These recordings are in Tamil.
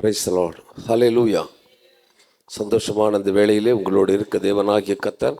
பிரைஸ் லார்ட் லூயா சந்தோஷமான இந்த வேளையிலே உங்களோடு இருக்க தேவனாகிய கத்தர்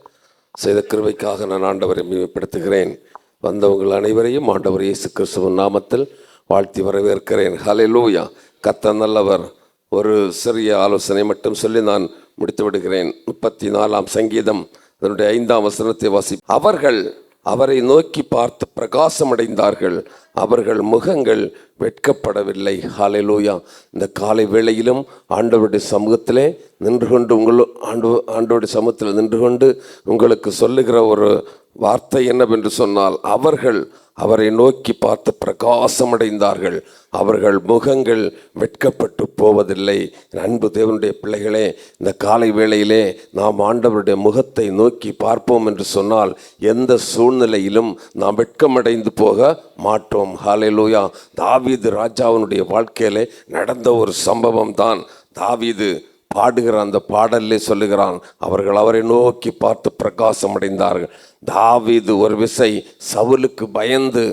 செய்த கிருவைக்காக நான் ஆண்டவரை மேம்படுத்துகிறேன் வந்தவங்கள் அனைவரையும் ஆண்டவர் இயேசு கிறிஸ்துவின் நாமத்தில் வாழ்த்தி வரவேற்கிறேன். ஹாலே லூயா கத்தன் நல்லவர். ஒரு சிறிய ஆலோசனை மட்டும் சொல்லி நான் முடித்து விடுகிறேன் முப்பத்தி நாலாம் சங்கீதம் அதனுடைய ஐந்தாம் வசனத்தை வாசி அவர்கள் அவரை நோக்கி பார்த்து பிரகாசமடைந்தார்கள். அவர்கள் முகங்கள் வெட்கப்படவில்லை. ஹalleluya. இந்த காலை வேளையிலும் ஆண்டவருடைய சமூகத்திலே நின்று கொண்டு உங்களு ஆண்டு ஆண்டவருடைய சமூகத்தில் நின்று கொண்டு உங்களுக்கு சொல்லுகிற ஒரு வார்த்தை என்னவென்று சொன்னால் அவர்கள் அவரை நோக்கி பார்த்து பிரகாசமடைந்தார்கள். அவர்கள் முகங்கள் வெட்கப்பட்டு போவதில்லை. அன்பு தேவனுடைய பிள்ளைகளே இந்த காலை வேளையிலே நாம் ஆண்டவருடைய முகத்தை நோக்கி பார்ப்போம் என்று சொன்னால் எந்த சூழ்நிலையிலும் நாம் வெட்கமடைந்து போக மாட்டோம். ஹாலேலூயா தாவீது ராஜாவினுடைய வாழ்க்கையிலே நடந்த ஒரு சம்பவம் தான் தாவீது பாடுகிற அந்த பாடலே சொல்லுகிறான் அவர்கள் அவரை நோக்கி பார்த்து பிரகாசம் அடைந்தார்கள் தாவீது ஒரு விசை சவுலுக்கு பயந்து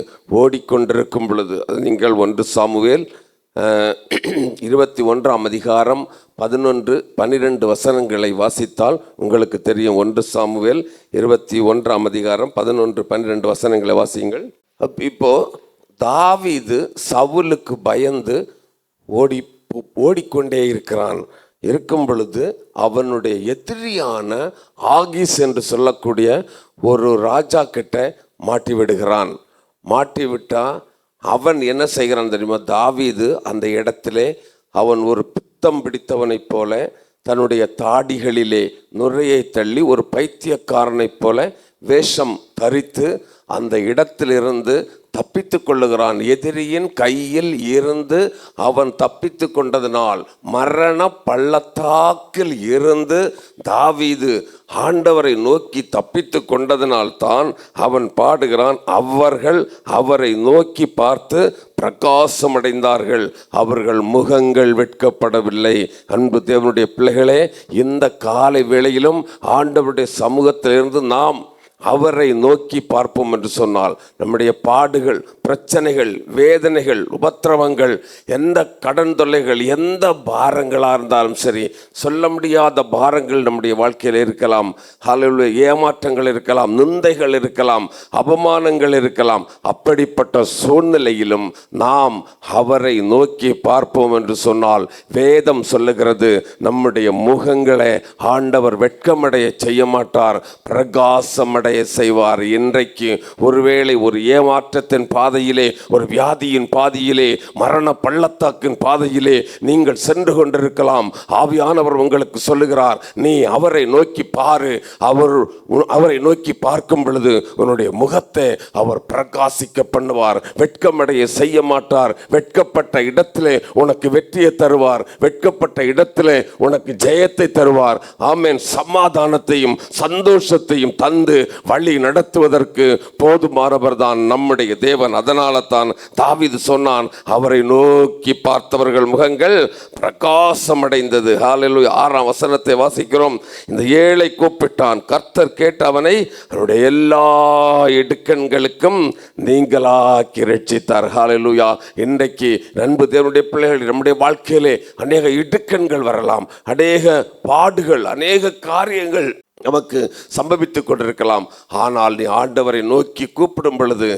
ஓடிக்கொண்டிருக்கும் பொழுது அது நீங்கள் ஒன்று சாமுவேல் இருபத்தி ஒன்றாம் அதிகாரம் பதினொன்று பன்னிரெண்டு வசனங்களை வாசித்தால் உங்களுக்கு தெரியும். ஒன்று சாமுவேல் இருபத்தி ஒன்றாம் அதிகாரம் பதினொன்று பன்னிரெண்டு வசனங்களை வாசியுங்கள். அப்ப இப்போ தாவிது சவுலுக்கு பயந்து ஓடி ஓடிக்கொண்டே இருக்கிறான். இருக்கும் பொழுது அவனுடைய எதிரியான ஆகிஸ் என்று சொல்லக்கூடிய ஒரு ராஜா கிட்ட மாட்டி விடுகிறான். மாட்டி விட்டால் அவன் என்ன செய்கிறான் தெரியுமா? தாவீது அந்த இடத்திலே அவன் ஒரு பித்தம் பிடித்தவனைப் போல தன்னுடைய தாடிகளிலே நுரையை தள்ளி ஒரு பைத்தியக்காரனைப் போல வேஷம் தரித்து அந்த இடத்திலிருந்து தப்பித்து கொள்ளுகிறான். எதிரியின் கையில் இருந்து அவன் தப்பித்து கொண்டதினால் மரண பள்ளத்தாக்கில் இருந்து தாவீது ஆண்டவரை நோக்கி தப்பித்து கொண்டதினால் தான் அவன் பாடுகிறான். அவர்கள் அவரை நோக்கி பார்த்து பிரகாசமடைந்தார்கள். அவர்கள் முகங்கள் வெட்கப்படவில்லை. அன்பு தேவனுடைய பிள்ளைகளே இந்த காலை வேளையிலும் ஆண்டவருடைய சமூகத்திலிருந்து நாம் அவரை நோக்கி பார்ப்போம் என்று சொன்னால் நம்முடைய பாடுகள் பிரச்சனைகள் வேதனைகள் உபத்திரவங்கள் எந்த கடன் தொல்லைகள் எந்த பாரங்களாக இருந்தாலும் சரி சொல்ல முடியாத பாரங்கள் நம்முடைய வாழ்க்கையில் இருக்கலாம். அதில் ஏமாற்றங்கள் இருக்கலாம் நிந்தைகள் இருக்கலாம் அவமானங்கள் இருக்கலாம். அப்படிப்பட்ட சூழ்நிலையிலும் நாம் அவரை நோக்கி பார்ப்போம் என்று சொன்னால் வேதம் சொல்லுகிறது நம்முடைய முகங்களை ஆண்டவர் வெட்கமடைய செய்ய மாட்டார் பிரகாசமடைய செய்வார். இன்றைக்கு ஒருவேளை ஒரு ஏமாற்றத்தின் பாதை பாதையிலே ஒரு வியாதியின் பாதையிலே மரண பள்ளத்தாக்கின் பாதையிலே நீங்கள் சென்று கொண்டிருக்கலாம். ஆவியானவர் உங்களுக்கு சொல்லுகிறார் நீ அவரை நோக்கி பாரு. அவர் அவரை நோக்கி பார்க்கும் பொழுது உன்னுடைய முகத்தை அவர் பிரகாசிக்க பண்ணுவார். வெட்கமடைய செய்ய மாட்டார். வெட்கப்பட்ட இடத்திலே உனக்கு வெற்றியை தருவார். வெட்கப்பட்ட இடத்திலே உனக்கு ஜெயத்தை தருவார். ஆமேன். சமாதானத்தையும் சந்தோஷத்தையும் தந்து வழி நடத்துவதற்கு போதுமானவர் தான் நம்முடைய தேவன். அதனால தான் தாவிது சொன்னான் அவரை நோக்கி பார்த்தவர்கள் முகங்கள் பிரகாசமடைந்தது. ஹாலிலு ஆறாம் வசனத்தை வாசிக்கிறோம். இந்த ஏழை கூப்பிட்டான். கர்த்தர் கேட்ட அவனை அவருடைய எல்லா இடுக்கண்களுக்கும் நீங்களாக்கி ரட்சித்தார். ஹாலிலுயா இன்றைக்கு நண்பு தேவனுடைய பிள்ளைகள் நம்முடைய வாழ்க்கையிலே அநேக இடுக்கண்கள் வரலாம். அநேக பாடுகள் அநேக காரியங்கள் நமக்கு சம்பவித்து கொண்டிருக்கலாம். ஆனால் நீ ஆண்டவரை நோக்கி கூப்பிடும் பொழுது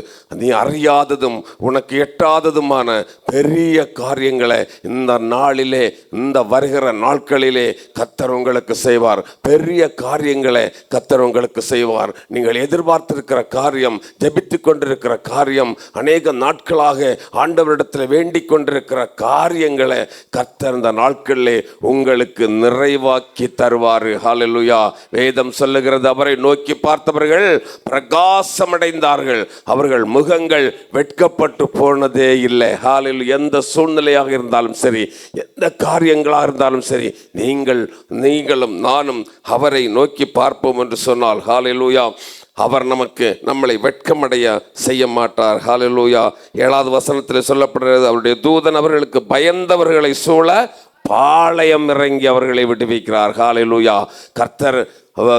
நீ அறியாததும் உனக்கு எட்டாததுமான பெரிய காரியங்களை இந்த நாளிலே இந்த வருகிற நாட்களிலே கத்தர் உங்களுக்கு செய்வார். பெரிய காரியங்களை கத்தர் உங்களுக்கு செய்வார். நீங்கள் எதிர்பார்த்திருக்கிற காரியம் ஜபித்து கொண்டிருக்கிற காரியம் அநேக நாட்களாக ஆண்டவரிடத்தில் வேண்டிக் கொண்டிருக்கிற காரியங்களை கத்தர் இந்த நாட்களிலே உங்களுக்கு நிறைவாக்கி தருவார். ஹாலலுயா வேதம் சொல்லுகிறது அவரை நோக்கி பார்த்தவர்கள் பிரகாசமடைந்தார்கள். அவர்கள் முகங்கள் வெட்கப்பட்டு போனதே இல்லை. ஹாலில் எந்த சூழ்நிலையாக இருந்தாலும் சரி எந்த காரியங்களாக இருந்தாலும் சரி நீங்கள் நீங்களும் நானும் அவரை நோக்கி பார்ப்போம் என்று சொன்னால் ஹாலிலூயா அவர் நமக்கு நம்மளை வெட்கமடைய செய்ய மாட்டார். ஹாலிலூயா ஏழாவது வசனத்தில் சொல்லப்படுகிறது அவருடைய தூதன் அவர்களுக்கு பயந்தவர்களை சூழ பாளையம் இறங்கி அவர்களை விடுவிக்கிறார். ஹாலிலூயா கர்த்தர்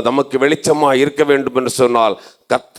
நமக்கு வெளிச்சமாக இருக்க வேண்டும் என்று சொன்னால் கத்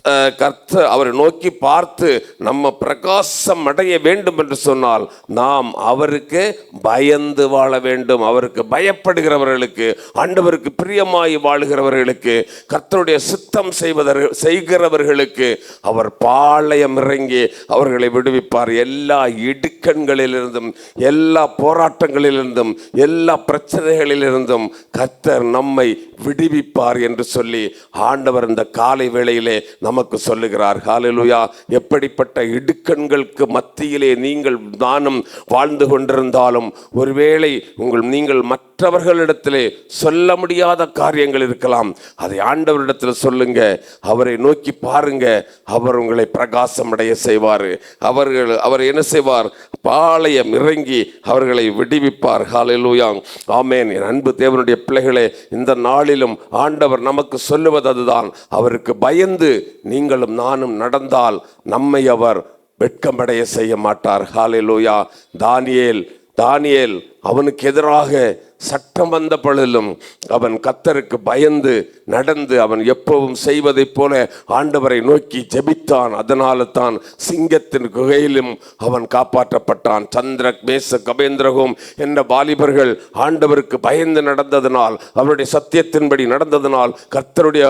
கர்த்த அவரை நோக்கி பார்த்து நம்ம பிரகாசம் அடைய வேண்டும் என்று சொன்னால் நாம் அவருக்கு பயந்து வாழ வேண்டும். அவருக்கு பயப்படுகிறவர்களுக்கு ஆண்டவருக்கு பிரியமாய் வாழுகிறவர்களுக்கு கர்த்தருடைய சித்தம் செய்வதற்கு செய்கிறவர்களுக்கு அவர் பாளையம் இறங்கி அவர்களை விடுவிப்பார். எல்லா இடுக்கண்களிலிருந்தும் எல்லா போராட்டங்களிலிருந்தும் எல்லா பிரச்சனைகளிலிருந்தும் கர்த்தர் நம்மை விடுவிப்பார் என்று சொல்லி ஆண்டவர் இந்த காலை வேளையிலே நமக்கு சொல்லுகிறார். ஹாலலுயா எப்படிப்பட்ட இடுக்கண்களுக்கு மத்தியிலே நீங்கள் நானும் வாழ்ந்து கொண்டிருந்தாலும் ஒருவேளை உங்கள் நீங்கள் மற்ற மற்றவர்களிடத்திலே சொல்ல முடியாத காரியங்கள் இருக்கலாம். அதை ஆண்டவரிடத்தில் சொல்லுங்க. அவரை நோக்கி பாருங்க. அவர் உங்களை பிரகாசம் அடைய செய்வார். அவர்கள் அவர் என்ன செய்வார்? பாளையம் இறங்கி அவர்களை விடுவிப்பார். ஹாலெலூயாங் ஆமேன். என் அன்பு தேவனுடைய பிள்ளைகளே இந்த நாளிலும் ஆண்டவர் நமக்கு சொல்லுவது அதுதான். அவருக்கு பயந்து நீங்களும் நானும் நடந்தால் நம்மை அவர் வெட்கமடைய செய்ய மாட்டார். ஹாலெலூயா தானியேல் தானியேல் அவனுக்கு எதிராக சட்டம் வந்த பொழுதிலும் அவன் கத்தருக்கு பயந்து நடந்து அவன் எப்பவும் செய்வதைப் போல ஆண்டவரை நோக்கி ஜெபித்தான். அதனால தான் சிங்கத்தின் குகையிலும் அவன் காப்பாற்றப்பட்டான். சந்திர மேச கபேந்திரகும் என்ற வாலிபர்கள் ஆண்டவருக்கு பயந்து நடந்ததனால் அவருடைய சத்தியத்தின்படி நடந்ததனால் கர்த்தருடைய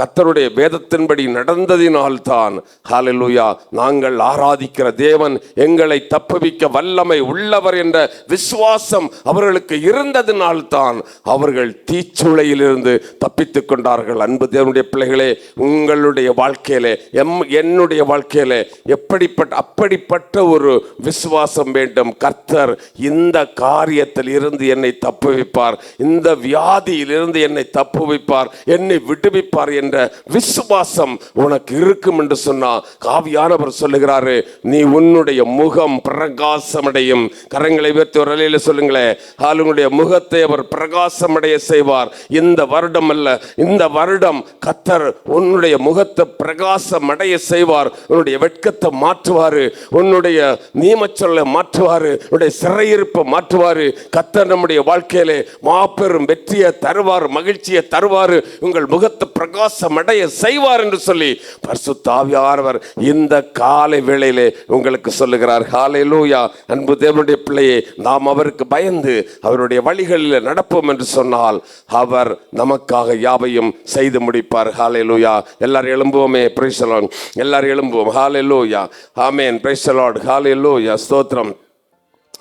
கர்த்தருடைய வேதத்தின்படி நடந்ததினால் தான் ஹாலலூயா நாங்கள் ஆராதிக்கிற தேவன் எங்களை தப்புவிக்க வல்லமை உள்ளவர் என்ற விசுவாசம் அவர்களுக்கு இருந்தது அதனால்தான் அவர்கள் தீச்சுளையிலிருந்து தப்பித்துக் கொண்டார்கள் அன்பு தேவனுடைய பிள்ளைகளே உங்களுடைய வாழ்க்கையிலே எம் என்னுடைய வாழ்க்கையிலே எப்படிப்பட்ட அப்படிப்பட்ட ஒரு விசுவாசம் வேண்டும். கர்த்தர் இந்த காரியத்தில் இருந்து என்னை தப்புவிப்பார். இந்த வியாதியிலிருந்து என்னை தப்புவிப்பார். என்னை விடுவிப்பார் என்ற விசுவாசம் உனக்கு இருக்கும் என்று சொன்னா காவியானவர் சொல்லுகிறாரு நீ உன்னுடைய முகம் பிரகாசமடையும். கரங்களை உயர்த்தி ஒரு சொல்லுங்களேன். உங்களுடைய ஆளுங்களுடைய முகத்தை அவர் பிரகாசமடைய செய்வார். இந்த வருடம் அல்ல இந்த வருடம் கத்தர் உன்னுடைய முகத்தை பிரகாசமடைய செய்வார். உன்னுடைய வெட்கத்தை மாற்றுவார் உன்னுடைய நியமச்சொல்லை மாற்றுவார் உன்னுடைய சிறையிருப்பை மாற்றுவார். கத்தர் நம்முடைய வாழ்க்கையிலே மாபெரும் வெற்றியை தருவார் மகிழ்ச்சியை தருவார். உங்கள் முகத்தை பிரகாசமடைய செய்வார் என்று சொல்லி பரிசுத்தாவியானவர் இந்த காலை வேளையிலே உங்களுக்கு சொல்லுகிறார். ஹalleluya. அன்பு தேவனுடைய பிள்ளையே நாம் அவருக்கு பயந்து அவருடைய வழி வழிகளில் நடப்போம் என்று சொன்னால் அவர் நமக்காக யாவையும் செய்து முடிப்பார். ஹalleluya எல்லாரும் எழும்புவோமே. பிரைசலான் எல்லாரும் எழும்புவோம். ஹாலே லூயா ஆமேன் பிரைசலாட் ஹாலே லூயா ஸ்தோத்திரம்.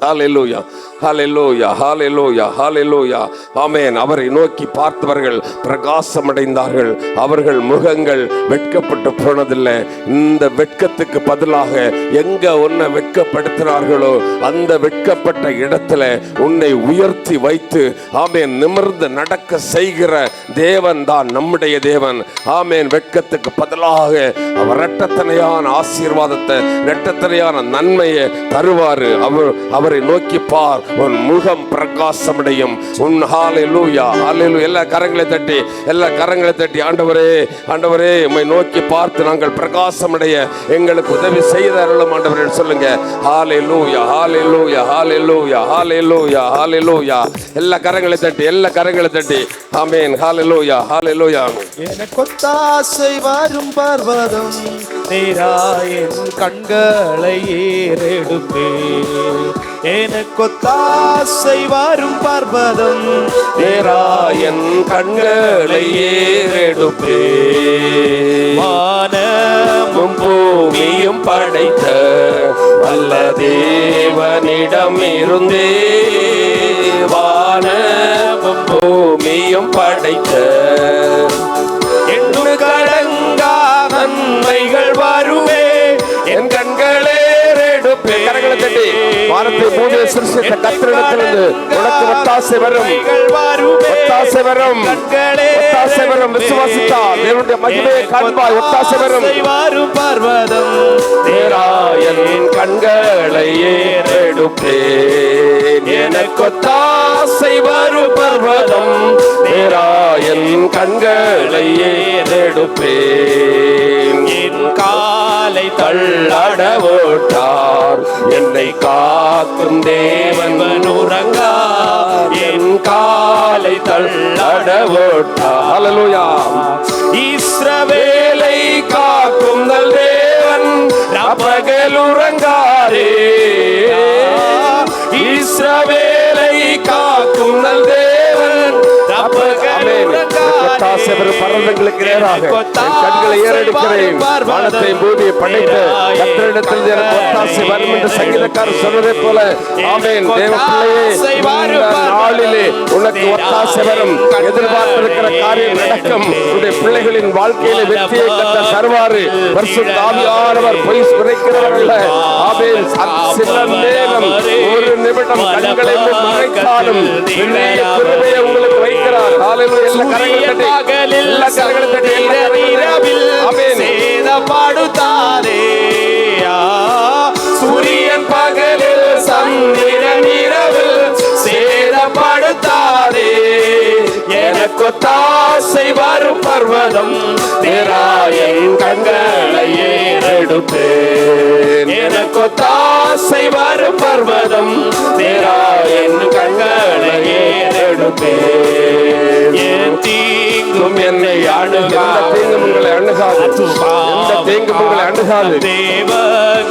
ஹalleluya ஹalleluya ஹalleluya ஹalleluya ஆமேன் அவரை நோக்கி பார்த்தவர்கள் பிரகாசமடைந்தார்கள். அவர்கள் முகங்கள் வெட்கப்பட்டு போனதில்லை. இந்த வெட்கத்துக்கு பதிலாக எங்க உன்னை வெட்கப்படுத்தினார்களோ அந்த வெட்கப்பட்ட இடத்துல உன்னை உயர்த்தி வைத்து ஆமேன் நிமிர்ந்து நடக்க செய்கிற தேவன் தான் நம்முடைய தேவன். ஆமேன். வெட்கத்துக்கு பதிலாக அவர் இரட்டத்தனையான ஆசீர்வாதத்தை இரட்டத்தனையான நன்மையை தருவாரு. அவர் அவரை நோக்கி பார். உன் முகம் பிரகாசமடையும். உன் ஹாலை லூயா ஹாலிலு எல்லா கரங்களை தட்டி எல்லா கரங்களை தட்டி ஆண்டவரே ஆண்டவரே உம்மை நோக்கி பார்த்து நாங்கள் பிரகாசமடைய எங்களுக்கு உதவி செய்தாரலும் ஆண்டவரே சொல்லுங்க. ஹalleluya ஹalleluya ஹalleluya ஹalleluya ஹalleluya. எல்லா கரங்களை தட்டி எல்லா கரங்களை தட்டி. ஆமென். ஹalleluya ஹalleluya எனக்கொத்தாசை வரும் பர்வதம் நேராயன் கண்களை ஏறெடுப்பே. எனக்கொத்தாசை வரும் பர்வதம் நேராயன் கண்களை ஏறெடுப்பே. வானமும் பூமியும் படைத்த வல்ல தேவனிடம் இருந்தே பூமியும் படைத்த எண்ணு கடங்கா நன்மைகள் வருமே என் கண்களே கரங்களை தட்டி வானத்தை பூமியை சிருஷ்டித்த கத்திரிடத்திலிருந்து உனக்கு ஒத்தாசை வரும். ஒத்தாசை வரும். ஒத்தாசை வரும். விசுவாசித்தால் தேவனுடைய மகிமையை காண்பாய். ஒத்தாசை வரும். பர்வதம். நேராயன் கண்களை ஏறெடுப்பேன் எனக்கொத்தாசை செய்வாரு பர்வதம். நேராயன் கண்களை ஏறெடுப்பேன். என் காலை தள்ளட ஓட்டார். என்னை காக்கும் தேவன் உறங்கா. என் காலை தள்ளட ஓட்டார். இஸ்ரவேலை காக்கும் நல் தேவன் பகலுறங்க உணல் தேவன். தப்ப தேவன் பர்வதங்களுக்கு நேராக. கண்களை ஏறெடுக்கிறேன் வானத்தை பூமியை படைத்த கத்தரிடத்தில் எனக்கு ஒத்தாசை வரும் என்று சங்கீதக்காரர் சொன்னதை போல தேவ பிள்ளையே நாளிலே உனக்கு ஒத்தாசை வரும். எதிர்பார்த்திருக்கிற காரியம் நடக்கும். உடைய பிள்ளைகளின் வாழ்க்கையில வெற்றியை கட்ட தருவாரு பரிசுத்த பொய் அல்ல. சில நேரம் ஒரு நிமிடம் கண்களை மறைத்தாலும் உங்களுக்கு வைக்கிறார். தட்டி. ஆமென் சேதப்படுத்தாதே. சூரியன் பகலில் சந்திரன் இரவில் சேதப்படுத்தாதே. எனக்கு தாசை வரும் பர்வதம் தேராயின் கண்களை ஏறெடுப்பேன் எனக்கு தாசை வரும் பர்வதம் தேராயின் கண்களை ஏறெடுப்பேன் எந்த தீங்கும் உங்களை அணுகாது? எந்த தீங்கும் உங்களை அணுகாது? தேவன்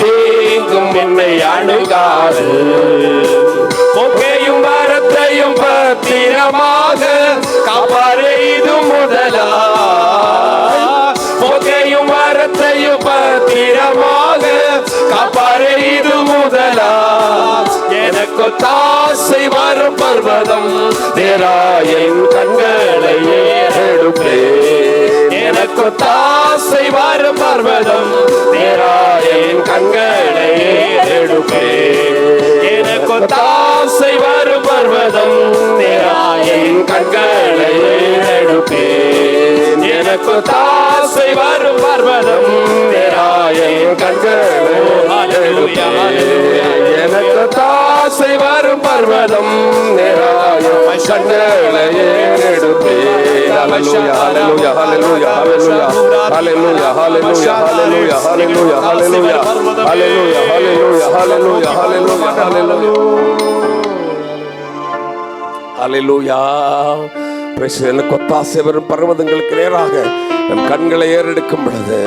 தீங்கும் என்னை அணுகாது? பொக்கையும் வரத்தையும் பத்திரமாக காப்பாரே இது முதலா? பொக்கையும் வரத்தையும் பத்திரமாக காப்பாரே இது எனக்கு தாசை வரும் பர்வதம் தேராயின் கண்களை ஏறெடுப்பேன். எனக்கு தாசை வரும் பர்வதம் தேராயின் கண்களை ஏறெடுப்பேன். எனக்கு தாசை வரும் பர்வதம் தேராயின் கண்கள் வரும் பர்வதம் நேராய கண்களை ஏறெடுப்பேன் ஹalleluya ஹalleluya ஹalleluya ஹalleluya ஹalleluya ஹalleluya ஹalleluya ஹalleluya ஹalleluya ஹalleluya ஹalleluya ஹalleluya ஹalleluya ஹalleluya ஹalleluya பிரேசு எனக்கு ஒத்தாசை வரும் பர்வதங்களுக்கு நேராக நம் கண்களை ஏறெடுக்கும் பொழுது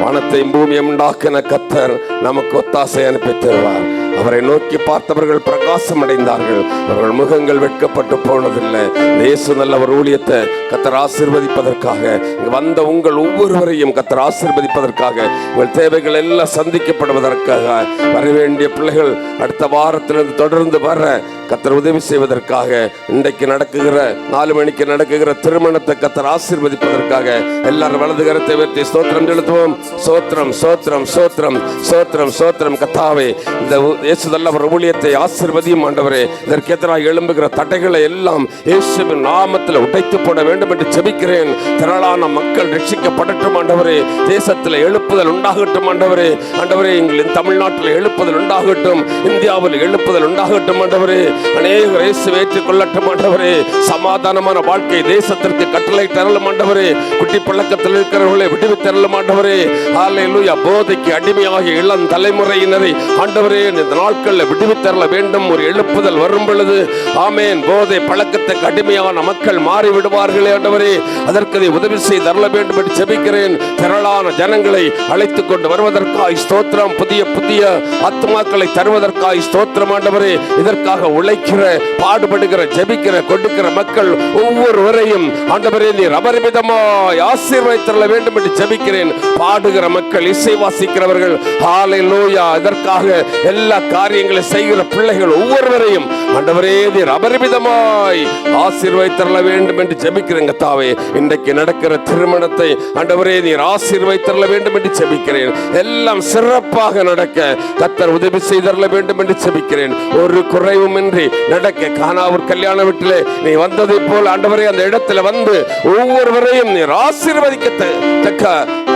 வானத்தையும் பூமியும் உண்டாக்கின கத்தர் நமக்கு ஒத்தாசை அனுப்பி தருவார் அவரை நோக்கி பார்த்தவர்கள் பிரகாசம் அடைந்தார்கள். அவர்கள் முகங்கள் வெட்கப்பட்டு போனதில்லை. இயேசு நல்ல ஒரு ஊழியத்தை கத்தர் ஆசிர்வதிப்பதற்காக வந்த உங்கள் ஒவ்வொருவரையும் கத்தர் ஆசிர்வதிப்பதற்காக உங்கள் தேவைகள் எல்லாம் சந்திக்கப்படுவதற்காக வர வேண்டிய பிள்ளைகள் அடுத்த வாரத்திலிருந்து தொடர்ந்து வர கத்தர் உதவி செய்வதற்காக இன்றைக்கு நடக்குகிற நாலு மணிக்கு நடக்குகிற திருமணத்தை கத்தர் ஆசிர்வதிப்பதற்காக எல்லாரும் வலது கரத்தை உயர்த்தி ஸ்தோத்திரம் செலுத்துவோம். சோத்திரம் சோத்திரம் சோத்திரம் சோத்திரம் சோத்திரம் கத்தாவே இந்த இயேசுதல்ல அவர் ஊழியத்தை ஆசிர்வதியும் ஆண்டவரே. இதற்கு எதிராக எழும்புகிற தடைகளை எல்லாம் இயேசுவின் நாமத்தில் உடைத்து போட வேண்டும் என்று செபிக்கிறேன் திரளான மக்கள் ரட்சிக்கப்படட்டும் ஆண்டவரே. தேசத்தில் எழுப்புதல் உண்டாகட்டும் ஆண்டவரே. ஆண்டவரே எங்களின் தமிழ்நாட்டில் எழுப்புதல் உண்டாகட்டும். இந்தியாவில் எழுப்புதல் உண்டாகட்டும் ஆண்டவரே. அநேக இயேசுவை ஏற்றுக்கொள்ளட்டும் ஆண்டவரே. சமாதானமான வாழ்க்கை தேசத்திற்கு கட்டளை தரலும் ஆண்டவரே. குட்டி பழக்கத்தில் இருக்கிறவர்களை விடுவித்து தரலும் ஆண்டவரே. ஹalleluya. போதைக்கு அடிமையாகிய இளம் தலைமுறையினரை ஆண்டவரே இந்த நாட்களில் விடுவித்தரல வேண்டும். ஒரு எழுப்புதல் வரும் பொழுது ஆமேன். போதை பழக்கத்துக்கு அடிமையான மக்கள் மாறிவிடுவார்களே ஆண்டவரே. அதற்கு அதை உதவி செய்து தரல வேண்டும் என்று செபிக்கிறேன் திரளான ஜனங்களை அழைத்துக் கொண்டு வருவதற்காய் ஸ்தோத்திரம். புதிய புதிய ஆத்மாக்களை தருவதற்காய் ஸ்தோத்திரம் ஆண்டவரே. இதற்காக உழைக்கிற பாடுபடுகிற ஜெபிக்கிற கொடுக்கிற மக்கள் ஒவ்வொருவரையும் ஆண்டவரே நீர் அபரிமிதமாய் ஆசீர்வதித்தரல வேண்டும் என்று ஜெபிக்கிறேன். பாடுகிற மக்கள் இசை வாசிக்கிறவர்கள் ஹாலை லோயா இதற்காக எல்லா காரியங்களை செய்கிற பிள்ளைகள் ஒவ்வொருவரையும் ஆண்டவரே நீர் அபரிமிதமாய் ஆசீர்வைத்தரல வேண்டும் என்று ஜெபிக்கிறேங்க தாவே இன்றைக்கு நடக்கிற திருமணத்தை ஆண்டவரே நீர் ஆசீர்வைத்தரல வேண்டும் என்று ஜெபிக்கிறேன். எல்லாம் சிறப்பாக நடக்க கத்தர் உதவி செய்தரல வேண்டும் என்று ஜெபிக்கிறேன். ஒரு குறைவுமின்றி நடக்க காணாவூர் கல்யாண வீட்டிலே நீ வந்ததை போல் ஆண்டவரே அந்த இடத்துல வந்து ஒவ்வொருவரையும் நீர் ஆசீர்வதிக்கத்தக்க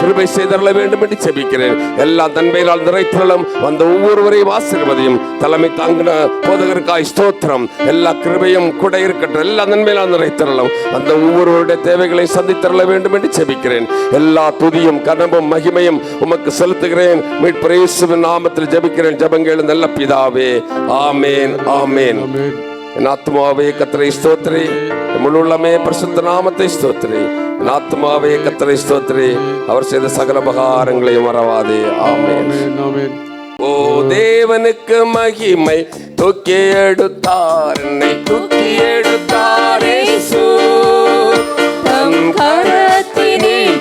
கிருபை செய்தரல வேண்டும் என்று செபிக்கிறேன். எல்லா தன்மையினால் நிறைத்தலும் வந்த ஒவ்வொருவரையும் ஆசீர்வதியும். தலைமை தாங்கின போதகருக்காய் ஸ்தோத்திரம். எல்லா கிருபையும் கூட இருக்கட்டும். எல்லா நன்மையினால் நிறைத்தரலும் அந்த ஒவ்வொருவருடைய தேவைகளை சந்தித்தரல வேண்டும் என்று ஜெபிக்கிறேன் எல்லா துதியும் கனமும் மகிமையும் உமக்கு செலுத்துகிறேன். மீட்பர் நாமத்தில் ஜெபிக்கிறேன். ஜபங்கள் நல்ல பிதாவே. ஆமேன். ஆமேன். என் ஆத்மாவே கத்தரை ஸ்தோத்திரி என் முழு உள்ளமே பரிசுத்த நாமத்தை ஸ்தோத்திரி என் ஆத்மாவே கத்தரை ஸ்தோத்திரி அவர் செய்த சகல உபகாரங்களையும் மறவாதே ஆமென் ஓ தேவனுக்கு மகிமை தூக்கி எடுத்தார் என்னை தூக்கி எடுத்தார் இயேசு தன் கரத்தினில்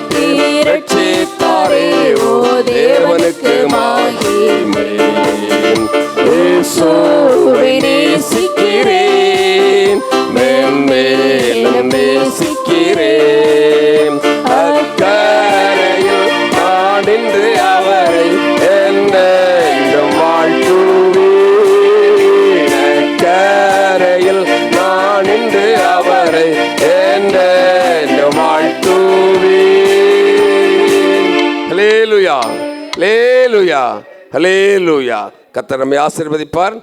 ரட்சித்தாரே ஓ தேவனுக்கு மகிமை இயேசுவை ஹலேலுயா ஹலேலுயா ஹலேலுயா நம்மை ஆசீர்வதிப்பார்.